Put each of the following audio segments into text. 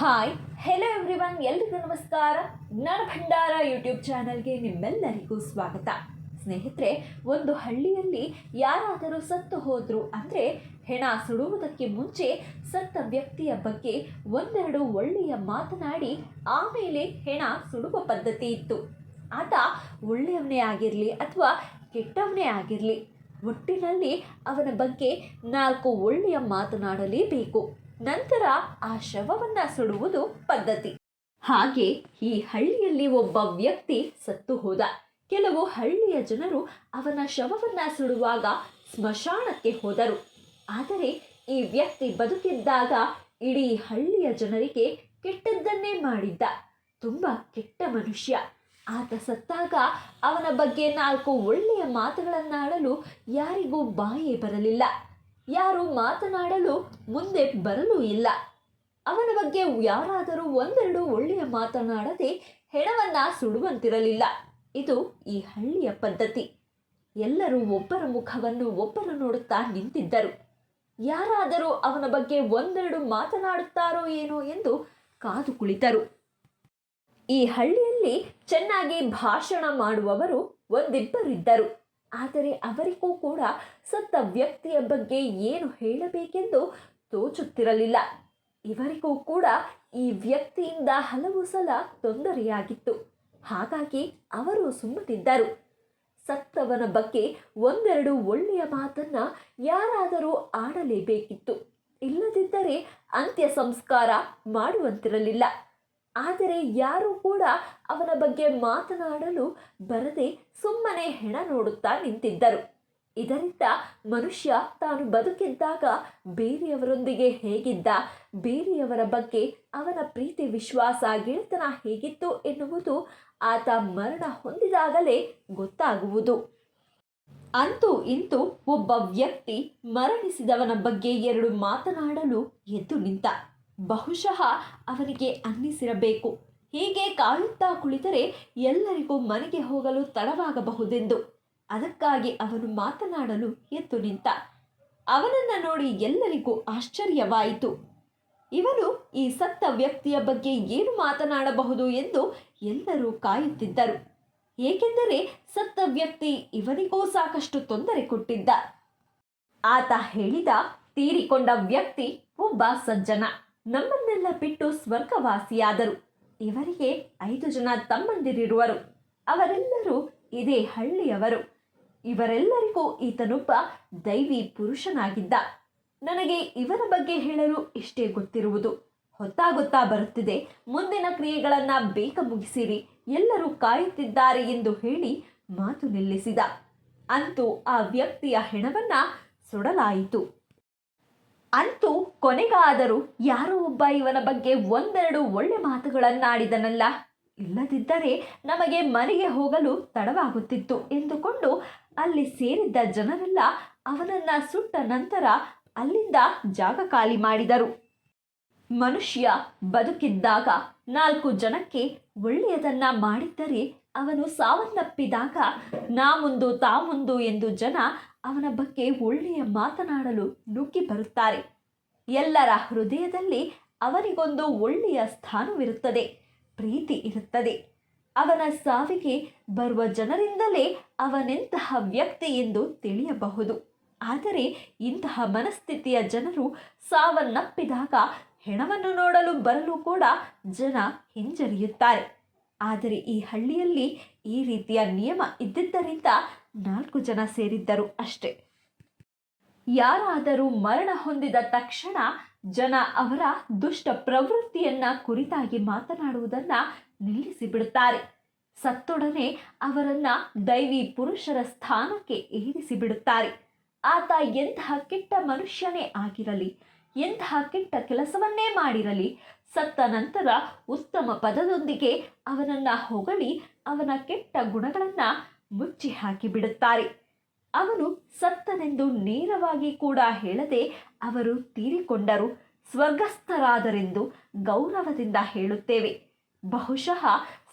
Hi hello everyone ಎಲ್ರಿಗೂ ನಮಸ್ಕಾರ. ಜ್ಞಾನ ಭಂಡಾರ ಯೂಟ್ಯೂಬ್ ಚಾನಲ್ಗೆ ನಿಮ್ಮೆಲ್ಲರಿಗೂ ಸ್ವಾಗತ. ಸ್ನೇಹಿತರೆ, ಒಂದು ಹಳ್ಳಿಯಲ್ಲಿ ಯಾರಾದರೂ ಸತ್ತು ಹೋದರು ಅಂದರೆ ಹೆಣ ಸುಡುವುದಕ್ಕೆ ಮುಂಚೆ ಸತ್ತ ವ್ಯಕ್ತಿಯ ಬಗ್ಗೆ ಒಂದೆರಡು ಒಳ್ಳೆಯ ಮಾತನಾಡಿ ಆಮೇಲೆ ಹೆಣ ಸುಡುವ ಪದ್ಧತಿ ಇತ್ತು. ಆತ ಒಳ್ಳೆಯವನೇ ಆಗಿರಲಿ ಅಥವಾ ಕೆಟ್ಟವನೇ ಆಗಿರಲಿ, ಒಟ್ಟಿನಲ್ಲಿ ಅವನ ಬಗ್ಗೆ ನಾಲ್ಕು ಒಳ್ಳೆಯ ಮಾತನಾಡಲೇಬೇಕು. ನಂತರ ಆ ಶವವನ್ನ ಸುಡುವುದು ಪದ್ಧತಿ. ಹಾಗೆ ಈ ಹಳ್ಳಿಯಲ್ಲಿ ಒಬ್ಬ ವ್ಯಕ್ತಿ ಸತ್ತು ಹೋದ. ಕೆಲವು ಹಳ್ಳಿಯ ಜನರು ಅವನ ಶವವನ್ನ ಸುಡುವಾಗ ಸ್ಮಶಾನಕ್ಕೆ ಹೋದರು. ಆದರೆ ಈ ವ್ಯಕ್ತಿ ಬದುಕಿದ್ದಾಗ ಇಡೀ ಹಳ್ಳಿಯ ಜನರಿಗೆ ಕೆಟ್ಟದ್ದನ್ನೇ ಮಾಡಿದ್ದ. ತುಂಬ ಕೆಟ್ಟ ಮನುಷ್ಯ. ಆತ ಸತ್ತಾಗ ಅವನ ಬಗ್ಗೆ ನಾಲ್ಕು ಒಳ್ಳೆಯ ಮಾತುಗಳನ್ನಾಡಲು ಯಾರಿಗೂ ಬಾಯೇ ಬರಲಿಲ್ಲ. ಯಾರು ಮಾತನಾಡಲು ಮುಂದೆ ಬರಲು ಇಲ್ಲ. ಅವನ ಬಗ್ಗೆ ಯಾರಾದರೂ ಒಂದೆರಡು ಒಳ್ಳೆಯ ಮಾತನಾಡದೆ ಹೆಣವನ್ನ ಸುಡುವಂತಿರಲಿಲ್ಲ. ಇದು ಈ ಹಳ್ಳಿಯ ಪದ್ಧತಿ. ಎಲ್ಲರೂ ಒಬ್ಬರ ಮುಖವನ್ನು ಒಬ್ಬರು ನೋಡುತ್ತಾ ನಿಂತಿದ್ದರು. ಯಾರಾದರೂ ಅವನ ಬಗ್ಗೆ ಒಂದೆರಡು ಮಾತನಾಡುತ್ತಾರೋ ಏನೋ ಎಂದು ಕಾದು ಕುಳಿತರು. ಈ ಹಳ್ಳಿಯಲ್ಲಿ ಚೆನ್ನಾಗಿ ಭಾಷಣ ಮಾಡುವವರು ಒಂದಿಬ್ಬರಿದ್ದರು. ಆದರೆ ಅವರಿಗೂ ಕೂಡ ಸತ್ತ ವ್ಯಕ್ತಿಯ ಬಗ್ಗೆ ಏನು ಹೇಳಬೇಕೆಂದು ತೋಚುತ್ತಿರಲಿಲ್ಲ. ಇವರಿಗೂ ಕೂಡ ಈ ವ್ಯಕ್ತಿಯಿಂದ ಹಲವು ಸಲ ತೊಂದರೆಯಾಗಿತ್ತು. ಹಾಗಾಗಿ ಅವರು ಸುಮ್ಮನಿದ್ದರು. ಸತ್ತವನ ಬಗ್ಗೆ ಒಂದೆರಡು ಒಳ್ಳೆಯ ಮಾತನ್ನ ಯಾರಾದರೂ ಆಡಲೇಬೇಕಿತ್ತು. ಇಲ್ಲದಿದ್ದರೆ ಅಂತ್ಯ ಸಂಸ್ಕಾರ ಮಾಡುವಂತಿರಲಿಲ್ಲ. ಆದರೆ ಯಾರೂ ಕೂಡ ಅವನ ಬಗ್ಗೆ ಮಾತನಾಡಲು ಬರದೆ ಸುಮ್ಮನೆ ಹೆಣ ನೋಡುತ್ತಾ ನಿಂತಿದ್ದರು. ಇದರಿಂದ ಮನುಷ್ಯ ತಾನು ಬದುಕಿದ್ದಾಗ ಬೇರೆಯವರೊಂದಿಗೆ ಹೇಗಿದ್ದ, ಬೇರೆಯವರ ಬಗ್ಗೆ ಅವನ ಪ್ರೀತಿ, ವಿಶ್ವಾಸ, ಗೆಳೆತನ ಹೇಗಿತ್ತು ಎನ್ನುವುದು ಆತ ಮರಣ ಹೊಂದಿದಾಗಲೇ ಗೊತ್ತಾಗುವುದು. ಅಂತೂ ಇಂತು ಒಬ್ಬ ವ್ಯಕ್ತಿ ಮರಣಿಸಿದವನ ಬಗ್ಗೆ ಎರಡು ಮಾತನಾಡಲು ಎದ್ದು ನಿಂತ. ಬಹುಶಃ ಅವನಿಗೆ ಅನ್ನಿಸಿರಬೇಕು. ಹೀಗೆ ಕಾಯುತ್ತಾ ಕುಳಿತರೆ ಎಲ್ಲರಿಗೂ ಮನೆಗೆ ಹೋಗಲು ತಡವಾಗಬಹುದೆಂದು. ಅದಕ್ಕಾಗಿ ಅವನು ಮಾತನಾಡಲು ಎದ್ದು ನಿಂತ. ಅವನನ್ನು ನೋಡಿ ಎಲ್ಲರಿಗೂ ಆಶ್ಚರ್ಯವಾಯಿತು. ಇವನು ಈ ಸತ್ತ ವ್ಯಕ್ತಿಯ ಬಗ್ಗೆ ಏನು ಮಾತನಾಡಬಹುದು ಎಂದು ಎಲ್ಲರೂ ಕಾಯುತ್ತಿದ್ದರು. ಏಕೆಂದರೆ ಸತ್ತ ವ್ಯಕ್ತಿ ಇವನಿಗೂ ಸಾಕಷ್ಟು ತೊಂದರೆ ಕೊಟ್ಟಿದ್ದ. ಆತ ಹೇಳಿದ ತೀರಿಕೊಂಡ ವ್ಯಕ್ತಿ ಒಬ್ಬ ಸಜ್ಜನ. ನಮ್ಮನ್ನೆಲ್ಲ ಬಿಟ್ಟು ಸ್ವರ್ಗವಾಸಿಯಾದರು. ಇವರಿಗೆ ಐದು ಜನ ತಮ್ಮಂದಿರಿರುವರು. ಅವರೆಲ್ಲರೂ ಇದೇ ಹಳ್ಳಿಯವರು. ಇವರೆಲ್ಲರಿಗೂ ಈತನೊಬ್ಬ ದೈವಿ ಪುರುಷನಾಗಿದ್ದ. ನನಗೆ ಇವರ ಬಗ್ಗೆ ಹೇಳಲು ಇಷ್ಟೇ ಗೊತ್ತಿರುವುದು. ಹೊತ್ತಾಗುತ್ತಾ ಬರುತ್ತಿದೆ. ಮುಂದಿನ ಕ್ರಿಯೆಗಳನ್ನು ಬೇಗ ಮುಗಿಸಿರಿ. ಎಲ್ಲರೂ ಕಾಯುತ್ತಿದ್ದಾರೆ ಎಂದು ಹೇಳಿ ಮಾತು ನಿಲ್ಲಿಸಿದ. ಅಂತೂ ಆ ವ್ಯಕ್ತಿಯ ಹೆಣವನ್ನ ಸುಡಲಾಯಿತು. ಅಂತೂ ಕೊನೆಗಾದರೂ ಯಾರೋ ಒಬ್ಬ ಇವನ ಬಗ್ಗೆ ಒಂದೆರಡು ಒಳ್ಳೆ ಮಾತುಗಳನ್ನಾಡಿದನಲ್ಲ. ಇಲ್ಲದಿದ್ದರೆ ನಮಗೆ ಮನೆಗೆ ಹೋಗಲು ತಡವಾಗುತ್ತಿತ್ತು ಎಂದುಕೊಂಡು ಅಲ್ಲಿ ಸೇರಿದ್ದ ಜನರೆಲ್ಲ ಅವನನ್ನ ಸುಟ್ಟ ನಂತರ ಅಲ್ಲಿಂದ ಜಾಗ ಖಾಲಿ ಮಾಡಿದರು. ಮನುಷ್ಯ ಬದುಕಿದ್ದಾಗ ನಾಲ್ಕು ಜನಕ್ಕೆ ಒಳ್ಳೆಯದನ್ನ ಮಾಡಿದ್ದರೆ ಅವನು ಸಾವನ್ನಪ್ಪಿದಾಗ ನಾ ಮುಂದು ತಾ ಮುಂದು ಎಂದು ಜನ ಅವನ ಬಗ್ಗೆ ಒಳ್ಳೆಯ ಮಾತನಾಡಲು ನುಗ್ಗಿ ಬರುತ್ತಾರೆ. ಎಲ್ಲರ ಹೃದಯದಲ್ಲಿ ಅವನಿಗೊಂದು ಒಳ್ಳೆಯ ಸ್ಥಾನವಿರುತ್ತದೆ, ಪ್ರೀತಿ ಇರುತ್ತದೆ. ಅವನ ಸಾವಿಗೆ ಬರುವ ಜನರಿಂದಲೇ ಅವನೆಂತಹ ವ್ಯಕ್ತಿ ಎಂದು ತಿಳಿಯಬಹುದು. ಆದರೆ ಇಂತಹ ಮನಸ್ಥಿತಿಯ ಜನರು ಸಾವನ್ನಪ್ಪಿದಾಗ ಹೆಣವನ್ನು ನೋಡಲು ಬರಲು ಕೂಡ ಜನ ಹಿಂಜರಿಯುತ್ತಾರೆ. ಆದರೆ ಈ ಹಳ್ಳಿಯಲ್ಲಿ ಈ ರೀತಿಯ ನಿಯಮ ಇದ್ದಿದ್ದರಿಂದ ನಾಲ್ಕು ಜನ ಸೇರಿದ್ದರು ಅಷ್ಟೇ. ಯಾರಾದರೂ ಮರಣ ಹೊಂದಿದ ತಕ್ಷಣ ಜನ ಅವರ ದುಷ್ಟ ಪ್ರವೃತ್ತಿಯನ್ನ ಕುರಿತಾಗಿ ಮಾತನಾಡುವುದನ್ನು ನಿಲ್ಲಿಸಿಬಿಡುತ್ತಾರೆ. ಸತ್ತೊಡನೆ ಅವರನ್ನ ದೈವಿ ಪುರುಷರ ಸ್ಥಾನಕ್ಕೆ ಏರಿಸಿ ಬಿಡುತ್ತಾರೆ ಆತ ಎಂತಹ ಕೆಟ್ಟ ಮನುಷ್ಯನೇ ಆಗಿರಲಿ ಎಂತಹ ಕೆಟ್ಟ ಕೆಲಸವನ್ನೇ ಮಾಡಿರಲಿ. ಸತ್ತ ನಂತರ ಉತ್ತಮ ಪದದೊಂದಿಗೆ ಅವನನ್ನು ಹೊಗಳಿ ಅವನ ಕೆಟ್ಟ ಗುಣಗಳನ್ನ ಮುಚ್ಚಿ ಹಾಕಿ ಬಿಡುತ್ತಾರೆ. ಅವನು ಸತ್ತನೆಂದು ನೇರವಾಗಿ ಕೂಡ ಹೇಳದೆ ಅವರು ತೀರಿಕೊಂಡರು. ಸ್ವರ್ಗಸ್ಥರಾದರೆಂದು ಗೌರವದಿಂದ ಹೇಳುತ್ತೇವೆ. ಬಹುಶಃ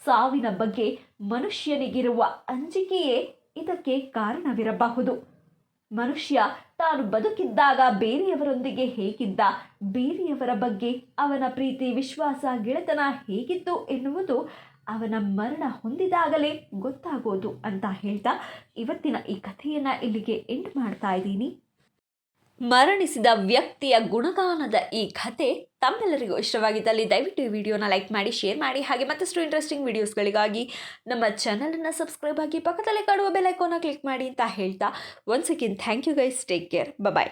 ಸಾವಿನ ಬಗ್ಗೆ ಮನುಷ್ಯನಿಗಿರುವ ಅಂಜಿಕೆಯೇ ಇದಕ್ಕೆ ಕಾರಣವಿರಬಹುದು. ಮನುಷ್ಯ ತಾನು ಬದುಕಿದ್ದಾಗ ಬೇರೆಯವರೊಂದಿಗೆ ಹೇಗಿದ್ದ, ಬೇರೆಯವರ ಬಗ್ಗೆ ಅವನ ಪ್ರೀತಿ, ವಿಶ್ವಾಸ, ಗೆಳೆತನ ಹೇಗಿತ್ತು ಎನ್ನುವುದು ಅವನ ಮರಣ ಹೊಂದಿದಾಗಲೇ ಗೊತ್ತಾಗೋದು ಅಂತ ಹೇಳ್ತಾ ಇವತ್ತಿನ ಈ ಕಥೆಯನ್ನು ಇಲ್ಲಿಗೆ ಎಂಡ್ ಮಾಡ್ತಾ ಇದ್ದೀನಿ. ಮರಣಿಸಿದ ವ್ಯಕ್ತಿಯ ಗುಣಗಾನದ ಈ ಕಥೆ ತಮ್ಮೆಲ್ಲರಿಗೂ ಇಷ್ಟವಾಗಿದ್ದಲ್ಲಿ ದಯವಿಟ್ಟು ಈ ವಿಡಿಯೋನ ಲೈಕ್ ಮಾಡಿ, ಶೇರ್ ಮಾಡಿ, ಹಾಗೆ ಮತ್ತಷ್ಟು ಇಂಟ್ರೆಸ್ಟಿಂಗ್ ವಿಡಿಯೋಸ್ಗಳಿಗಾಗಿ ನಮ್ಮ ಚಾನಲನ್ನು ಸಬ್ಸ್ಕ್ರೈಬ್ ಆಗಿ ಪಕ್ಕದಲ್ಲೇ ಕಾಣುವ ಬೆಲೈಕೋನ ಕ್ಲಿಕ್ ಮಾಡಿ ಅಂತ ಹೇಳ್ತಾ once again thank you guys take care bye